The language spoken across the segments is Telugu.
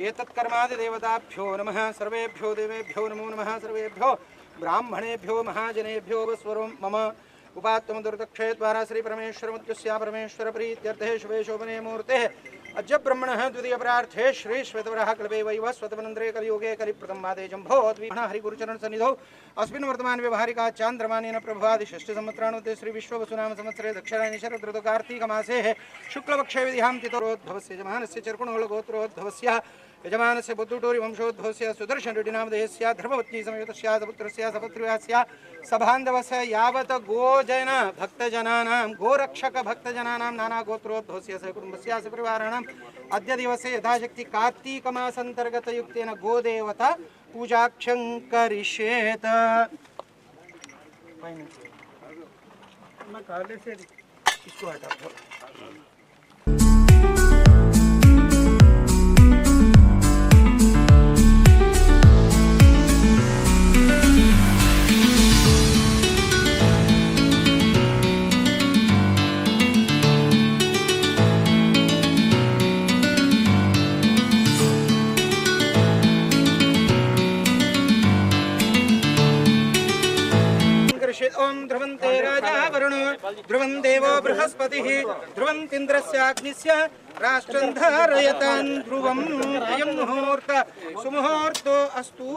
एतत्कर्मादिदेवताभ्यो नमः, सर्वेभ्यो देवेभ्यो नमो नमः, सर्वेभ्यो ब्राह्मणेभ्यो, महाजनेभ्यो, वस्वरो मम। उपात्तम दुर्दक्षे द्वारा श्री परमेश्वर मुत्युस्या परमेश्वर प्रीत्यर्थे शुभे शोभने मूर्ते अज ब्रह्मण द्वितीय अपरार्थे श्री श्वेतवरा कलवे वैव स्वतमनन्द्रे कलियुगे कलिप्रथमादे जम्भो द्विपणः हरिगुरुचरण सनिधो अस्मिन् वर्तमान व्यवहारिका चान्द्रमानेन प्रभुवादि षष्टिसहस्राणोते श्री विश्ववसुनाम संवत्सरे दक्षिणानि शरदृतु कार्तीकमासेः शुक्लपक्षे विधिहां तितोरोद्भवस्य जमानस्य चर्कुणोलगोत्रोद्भवस्य यजमान यजमानस्य बुद्धुटूरि वंशोद्भवस्य समेत धर्मपत्नीसमेतस्य सपुत्रस्य सपत्र्यास्य सबान्धवस्य यावत गोजन भक्तजनानां से नानागोत्रोद्भवस्य से सपरिवाराणाम् अद्य दिवसे यथाशक्ति कार्तीकमासन्तर्गतयुक्तेन गोदेवता पूजाक्षं करिष्येत् इसको हटा ध्रुवन्तीन्द्रस्याग्निस्य राष्ट्रं धारयतान् ध्रुवं अयं मुहूर्त सुमुहूर्तो अस्तु।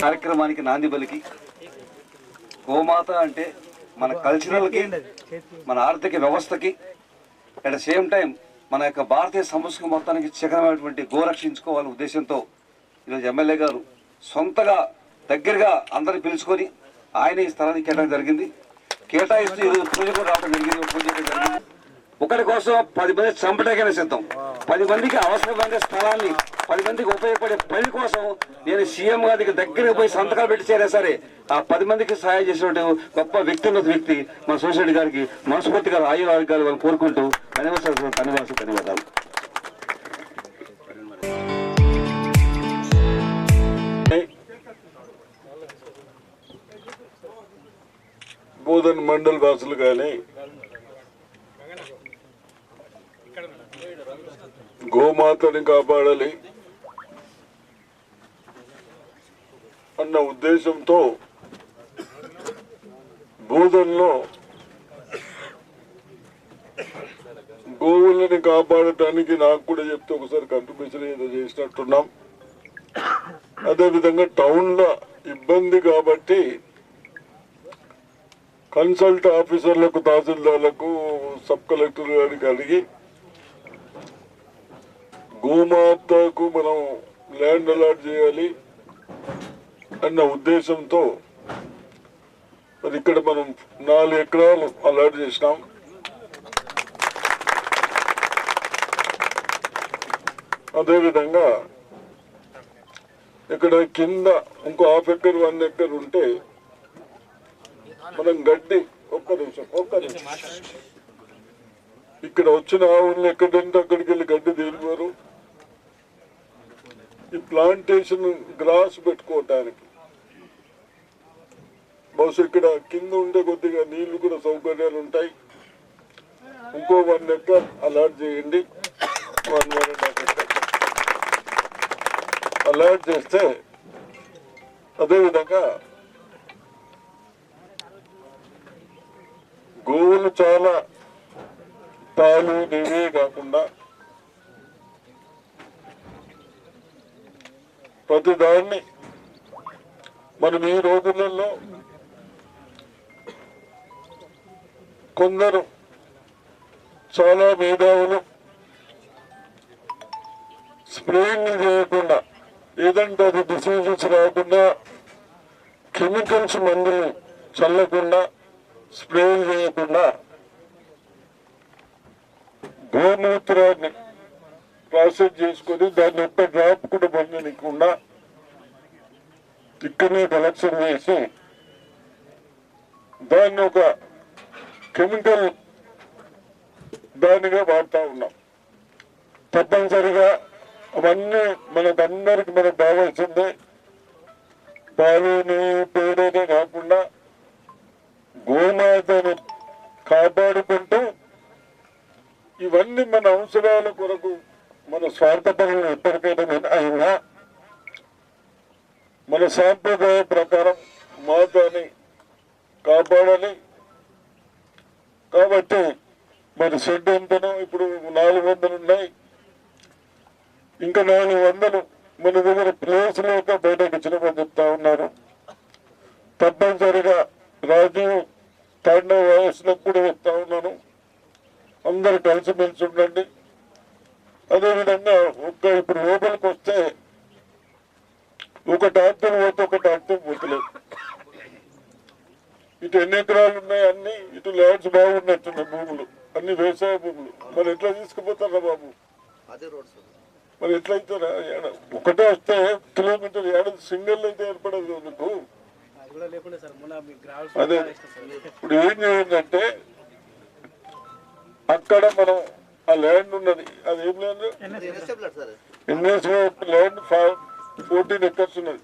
కార్యక్రమానికి నాంది బలికి గోమాత అంటే మన కల్చరల్కి మన ఆర్థిక వ్యవస్థకి అట్ ద సేమ్ టైం మన యొక్క భారతీయ సంస్కృతి మొత్తానికి చిహ్నమైనటువంటి గోరక్షించుకోవాలనే ఉద్దేశంతో ఈరోజు ఎమ్మెల్యే గారు సొంతగా దగ్గరగా అందరిని పిలుచుకొని ఆయన ఈ స్థలానికి వెళ్ళడం జరిగింది. కేటాయిస్తూ ఈరోజు పూజ కూడా రావడం జరిగింది పూజ జరిగింది. ఒకరి కోసం పది మంది చంపడాకైనా సిద్ధం. పది మందికి అవసరమైన స్థలాన్ని పది మందికి ఉపయోగపడే పని కోసం నేను సీఎం గారికి దగ్గరికి పోయి సంతకాలు పెట్టి చేరా సరే ఆ పది మందికి సహాయం చేసినటువంటి గొప్ప వ్యక్తిగత వ్యక్తి మన సోషరెడ్డి గారికి మనస్ఫూర్తిగా ఆయుర ఆరోగ్యాలు వాళ్ళని కోరుకుంటూ ధన్యవాదాలు ధన్యవాదాలు ధన్యవాదాలు. బోధన్ మండల్ వాసులు కానీ గోమాతని కాపాడాలి అన్న ఉద్దేశంతో బోధనలో గోవులని కాపాడటానికి నాకు కూడా చెప్తే ఒకసారి కంట్రిబ్యూషన్ ఏదో చేసినట్టున్నాం. అదేవిధంగా టౌన్లో ఇబ్బంది కాబట్టి కన్సల్ట్ ఆఫీసర్లకు తహసీల్దార్లకు సబ్ కలెక్టర్ గారికి అడిగి గోమాతకు మనం ల్యాండ్ అలాట్ చేయాలి అన్న ఉద్దేశంతో మరి ఇక్కడ మనం నాలుగు ఎకరాలు అలాట్ చేసినాం. అదేవిధంగా ఇక్కడ కింద ఇంకో హాఫ్ ఎకర్ వన్ ఎకర్ ఉంటే మనం గడ్డి ఒక్క నిమిషం ఒక్క నిమిషం. ఇక్కడ వచ్చిన ఆవుల్ని ఎక్కడంటే అక్కడికి వెళ్ళి గడ్డి తీరువారు? ఈ ప్లాంటేషన్ గ్రాస్ పెట్టుకోవటానికి. బహుశా ఇక్కడ కింద ఉండే కొద్దిగా నీళ్ళు కూడా సౌకర్యాలు ఉంటాయి. ఇంకో వన్ ఎకర్ అలాట్ చేయండి. One one and half acre. Allot చేస్తే అదేవిధంగా గోవులు చాలా పాలు నెయ్యే కాకుండా ప్రతి దాన్ని మనం ఈ రోజులలో కొందరు చాలా మేధావులు స్ప్రేయింగ్ చేయకుండా ఏదంటే అది డిసీజెస్ రాకుండా కెమికల్స్ మందులు చల్లకుండా స్ప్రే చేయకుండా గోమూత్రాన్ని ప్రాసెస్ చేసుకొని దాన్ని ఒక్క డ్రాప్ కూడా పొందనికుండా ఇక్కడనే కలెక్షన్ చేసి దాన్ని ఒక కెమికల్ దానిగా వాడుతూ ఉన్నాం. తప్పనిసరిగా అవన్నీ మనకందరికి మనకు కావాల్సిందే. పాలుని పేడనే కాకుండా గోమాతను కాపాడుకుంటూ ఇవన్నీ మన అవసరాల కొరకు మన స్వార్థపరంగా ఎప్పటికైనా విన- మన సాంప్రదాయ ప్రకారం మాతని కాపాడాలి. కాబట్టి మరి షెడ్ ఎంతనో ఇప్పుడు నాలుగు వందలు ఉన్నాయి. ఇంకా నాలుగు వందలు మన దగ్గర ప్లేస్ లేక బయటకు వచ్చినామని చెప్తా ఉన్నారు. తప్పనిసరిగా రాజీవ్ తాండవ వయసులకు కూడా చెప్తా ఉన్నాను. అందరు కలిసిమెలిసి ఉండండి. అదేవిధంగా ఒక్క ఇప్పుడు లోపలికి వస్తే ఒక డాక్టర్ పోతే ఒక డాక్టర్ పోతలేదు. ఇటు ఎన్ని ఎకరాలు ఉన్నాయి అన్ని ఇటు ల్యాండ్స్ బాగున్నట్టున్నాయి భూములు అన్ని వ్యవసాయ భూములు. మరి ఎట్లా తీసుకుపోతారా బాబు? మరి ఎట్లయితారా? ఏడ ఒకటే వస్తే కిలోమీటర్ ఏడ సింగిల్ అయితే ఏర్పడదు మీకు అది. ఇప్పుడు ఏం చేయండి అక్కడ మనం ఆ ల్యాండ్ ఉన్నది. అది ఏం land NSF land fourteen acres ఉన్నది.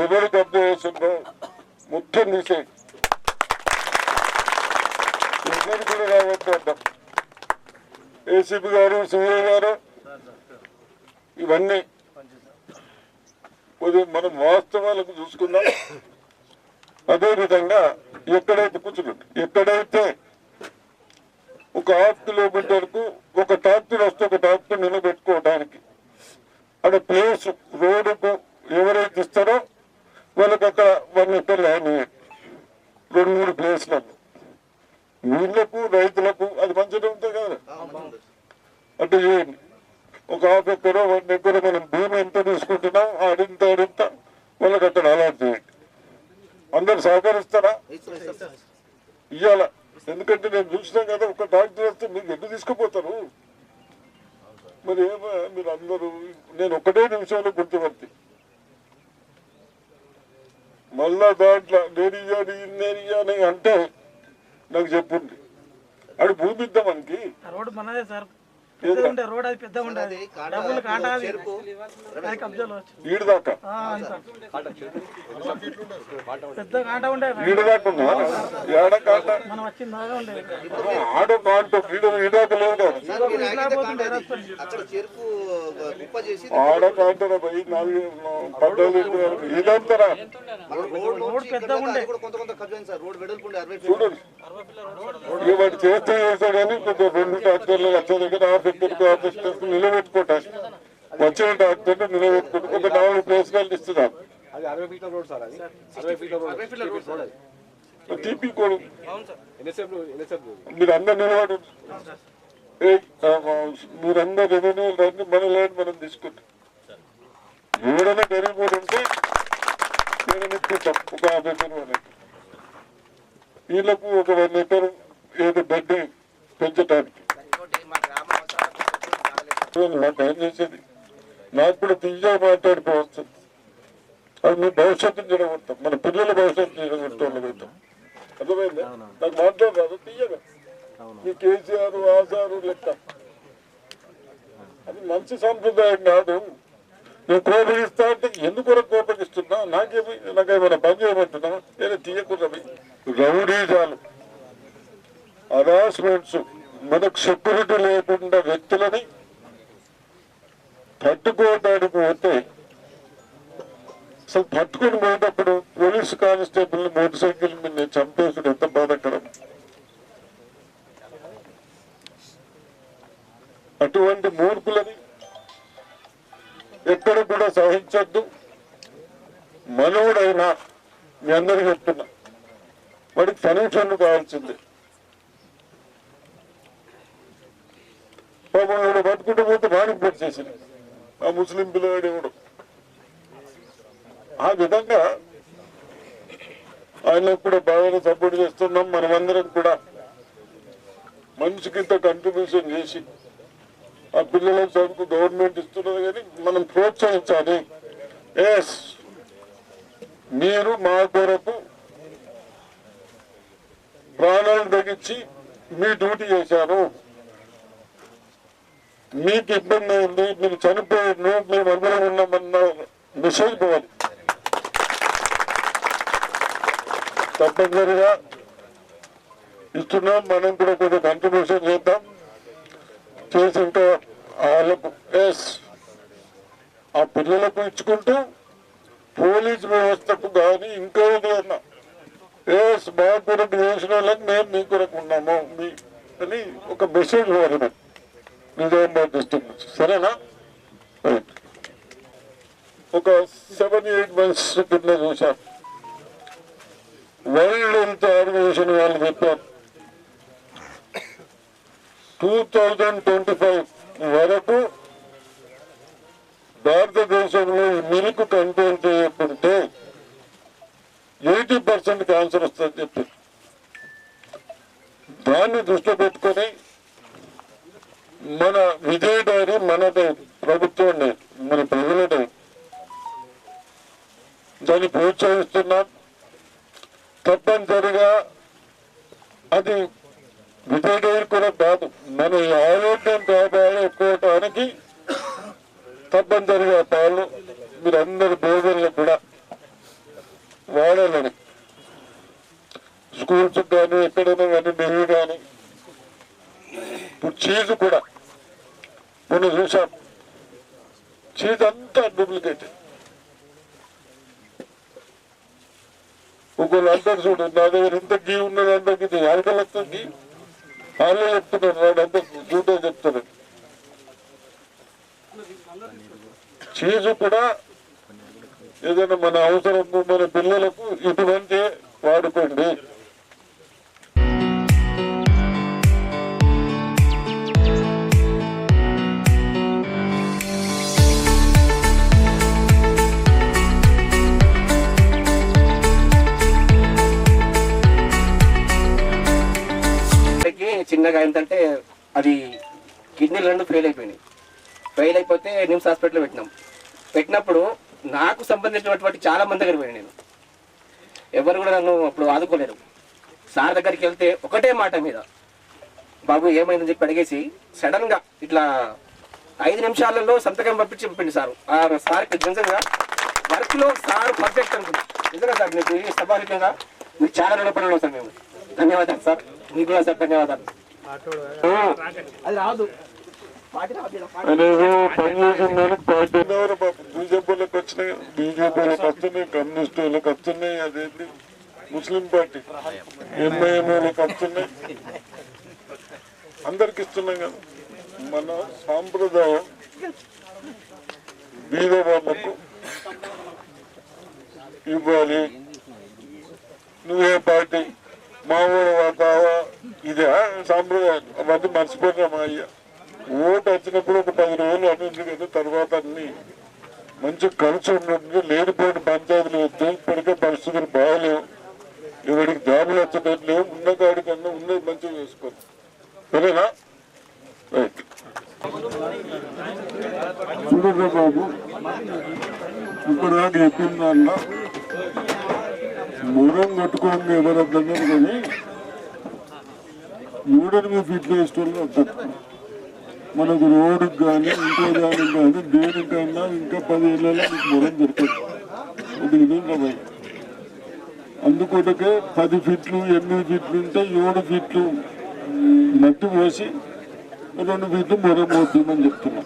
ఎవరు కబ్జా చేస్తుండ్రో మొత్తం తీసేయి. ఎవరు కూడా రావద్దు అంటాం. ఏసీపీ గారు సిఐ గారు ఇవన్నీ. కొద్దిగా మనం వాస్తవాలకు చూసుకుందాం. అదేవిధంగా ఎక్కడైతే కూర్చుంటుంది ఎక్కడైతే ఒక హాఫ్ కిలోమీటర్ వరకు ఒక ట్రాక్టర్ వస్తే ఒక ట్రాక్టర్ నిలబెట్టుకోవడానికి అక్కడ ప్లేస్ రోడ్డుకు ఎవరైతే ఇస్తారో వాళ్ళకి అక్కడ వన్ ఎకర్ ల్యాండ్ రెండు మూడు ప్లేస్లలో వీళ్ళకు రైతులకు అది మంచిగా ఉంటుంది కదా? అంటే ఏమి ఒక హాఫ్ ఎకరో వన్ ఎకరో మనం భూమి ఎంత తీసుకుంటున్నాం ఆడింత ఆడింత వాళ్ళకి అక్కడ అలాట్ చేయండి. అందరు సహకరిస్తారా? ఇయ్యాల. ఎందుకంటే నేను చూసినాం కదా ఒక డాక్టర్ వస్తే మీరు ఎందుకు తీసుకుపోతారు? మరి ఏమో మీరు అందరూ నేను ఒకటే నిమిషంలో గుర్తుపడితే. మళ్ళా దాంట్లో నేను ఇయ్యాలి నేను ఇయ్యాలి అంటే నాకు చెప్పుంది. అది భూమి ఇద్దాం మనకి. మనదే సార్. రోడ్ అది పెద్దగా ఉండే. అది కాంటా డబ్బులు కాటా అది. చెరుకు. అది కబ్జాలో వచ్చి. ఈడు దాకా. ఆ, అంత పెద్ద కాంటా ఉండే. ఈడు దాకా ఉందా? ఏడ కాట? మనం వచ్చింది బాగా ఉండే. ఆడ కాంట ఈడు ఈడాక లేదు కదా. సార్ మీరు ఆగితే కాంటా అది. అక్కడ చెరుకు కుప్ప చేసి ఆడ కాంటరా పోయి నాలుగు పడ్డది ఇదంతరా? రోడ్ రోడ్ పెద్ద ఉండే. కూడా కొంత కొంత కబ్జా అయింది సార్. రోడ్ వెడల్పు ఉండే అరవై ఫీట్ చూడండి ఇక వాడు చేస్తే చేస్తాడని కొంచెం రెండు ట్రాక్టర్లు లక్ష దగ్గర ఆఫీసర్కి ఆఫీసర్కి నిలబెట్టుకుంటారు వచ్చిన ట్రాక్టర్లు నిలబెట్టుకుంటూ. ఒక నాలుగు రోడ్ అది. టీపీ కూడా. మీరు అందరు నిలబడి. మీరందరు రెవెన్యూ మన ల్యాండ్ మనం తీసుకుంటాం. ఎవరైనా గరీబ్ ఉంటే నేను ఇప్పించాం ఒక యాభై ఎకరం వాళ్ళకి వీళ్ళకు ఒక వన్ ఎకర్ ఏదో బెడ్ పెంచడానికి నాకు ఏం చేసేది? నాకు కూడా తీయ మాట్లాడుకోవస్తుంది అది మీ భవిష్యత్తు జరగొడతాం మన పిల్లల భవిష్యత్తు జరగొట్టడం అర్థమైంది? నాకు మాట్లాడరాదు తీయగా. మీ కేసీఆర్ ఆసారు లెక్క. అది మంచి సంప్రదాయం కాదు. నేను కోపగిస్తా అంటే ఎందుకు కోపగిస్తున్నా? నాకేమి నాకేమైనా పని చేయమంటున్నా నేను తీయకూడదు రౌడీజాలు హరాస్మెంట్స్ మనకు సెక్యూరిటీ లేకుండా పోలీసు కానిస్టేబుల్ మోటార్ సైకిల్ మీద చంపేసుడు ఎంత బాధకరం? అటువంటి మూర్ఖులని ఎక్కడ కూడా సహించద్దు. మనవుడైనా మీ అందరికీ చెప్తున్నా వాడికి ఫంక్షన్ కావాల్సింది. పాపం ఇక్కడ పట్టుకుంటూ పోతే వాడికి పెట్టేసింది ఆ ముస్లిం పిల్లవాడు ఎవడు ఆ విధంగా ఆయనకు కూడా బాగా సపోర్ట్ చేస్తున్నాం. మనమందరం కూడా మనిషికింత కంట్రిబ్యూషన్ చేసి ఆ పిల్లల చదువుకు గవర్నమెంట్ ఇస్తున్నది కానీ మనం ప్రోత్సహించాలి. ఎస్ మీరు మా కొరకు ప్రాణాలు తగ్గించి మీ డ్యూటీ చేశారు. మీకు ఇబ్బంది అయింది మీరు చనిపోయారు మేము అందరం ఉన్నామన్న మెసేజ్ పోవాలి తప్పనిసరిగా ఇస్తున్నాం. మనం కూడా కొంచెం కంట్రిబ్యూషన్ చేద్దాం. చేసి ఇంకా వాళ్ళకు ఎస్ ఆ పిల్లలకు ఇచ్చుకుంటూ పోలీస్ వ్యవస్థకు కానీ ఇంకేదైనా ఎస్ మా కొరకు చేసిన వాళ్ళకి మేము మీ కొరకు ఉన్నాము మీ అని ఒక మెసేజ్ వారు నిజామాబాద్ డిస్టిక్ నుంచి సరేనా? రైట్ ఒక సెవెన్ ఎయిట్ మంత్స్ కింద చూశాను. వరల్డ్ హెల్త్ ఆర్గనైజేషన్ వాళ్ళు చెప్పారు. టూ థౌజండ్ ట్వంటీ ఫైవ్ వరకు భారతదేశంలో మిల్క్ కంట్రోల్ చేయకుంటే ఎయిటీ పర్సెంట్ క్యాన్సర్ వస్తుందని చెప్పి దాన్ని దృష్టిలో పెట్టుకొని మన విజయ డైరీ మన ప్రభుత్వం మన ప్రజల డైరీ దాన్ని ప్రోత్సహిస్తున్నాం. తప్పనిసరిగా అది విజయ్ కూడా కాదు మన ఆరోగ్యం కాపాడుకోవటానికి తప్పనిసరిగా పాలు. మీరందరూ భోజనంలో కూడా వాడాలని స్కూల్స్ కానీ ఎక్కడైనా కానీ నెయ్యి కానీ ఇప్పుడు చీజ్ కూడా మొన్న చూసాం చీజ్ అంతా డూప్లికేట్ ఒకళ్ళు అంటారు చూడు నా దగ్గర ఇంత గీ ఉన్నది అంటే ఇది ఆడకలతో గీ వాళ్ళే చెప్తున్నారు వాడు జూటో చూడే చెప్తారు కూడా ఏదైనా మన అవసరము మన పిల్లలకు ఇటువంటి వాడుకోండి. చిన్నగా ఏంటంటే అది కిడ్నీలు రెండు ఫెయిల్ అయిపోయినాయి. ఫెయిల్ అయిపోతే నిమ్స్ హాస్పిటల్లో పెట్టినాం. పెట్టినప్పుడు నాకు సంబంధించినటువంటి చాలా మంది దగ్గర పోయాను నేను. ఎవరు కూడా నన్ను అప్పుడు ఆదుకోలేరు. సార్ దగ్గరికి వెళ్తే ఒకటే మాట మీద బాబు ఏమైందని చెప్పి అడిగేసి సడన్గా ఇట్లా ఐదు నిమిషాలలో సంతకం పంపించి పంపిండి సార్. ఆ సార్కి నిజంగా వర్క్లో సార్ పర్ఫెక్ట్ అనుకుంటా నిజంగా సార్ మీకు ఈ సభాహితంగా మీరు చాలా పనులు సార్ మేము. ధన్యవాదాలు సార్. మీకు కూడా సార్ ధన్యవాదాలు అది రాదు. బీజేపీలకు వచ్చినాయి. బీజేపీలకు వస్తున్నాయి. కమ్యూనిస్టులకు వస్తున్నాయి. అదేంటి ముస్లిం పార్టీ. ఎంఐఎంలకు వస్తున్నాయి. అందరికి ఇస్తున్నాం కదా. మన సాంప్రదాయం బీద వాళ్ళకు ఇవ్వాలి నువ్వే పార్టీ మా ఊరు కావా ఇదే సాంప్రదాయం అవన్నీ మర్చిపోతామా అయ్యా. ఓటు వచ్చినప్పుడు ఒక పది రోజులు అనేది కదా తర్వాత అన్ని మంచి కలిసి ఉన్నట్టు లేనిపోయిన పంచాయతీలు వస్తే ఇప్పటికే పరిస్థితులు బాగలేవు. ఎవరికి జాబులు వచ్చేటట్టు లేవు ఉన్న కాడి కన్నా ఉన్నది మంచిగా చేసుకోండి సరేనా? రైట్ చూడరా బాబు. ఇప్పుడు దాకా మూలం మూడం కొట్టుకోండి ఎవరన్నా కానీ మూడెనిమిది ఫీట్లు వేసుకోవాలి వద్దు మనకు రోడ్డుకి కానీ ఇంకో దానికి కానీ దేనికైనా ఇంకా పది ఏళ్ళలో మీకు మొరం పోయి అందుకొరకే పది ఫీట్లు ఎనిమిది ఫీట్లు ఉంటే ఏడు ఫీట్లు మట్టి పోసి రెండు ఫీట్లు మొరం పోతుందని చెప్తున్నా.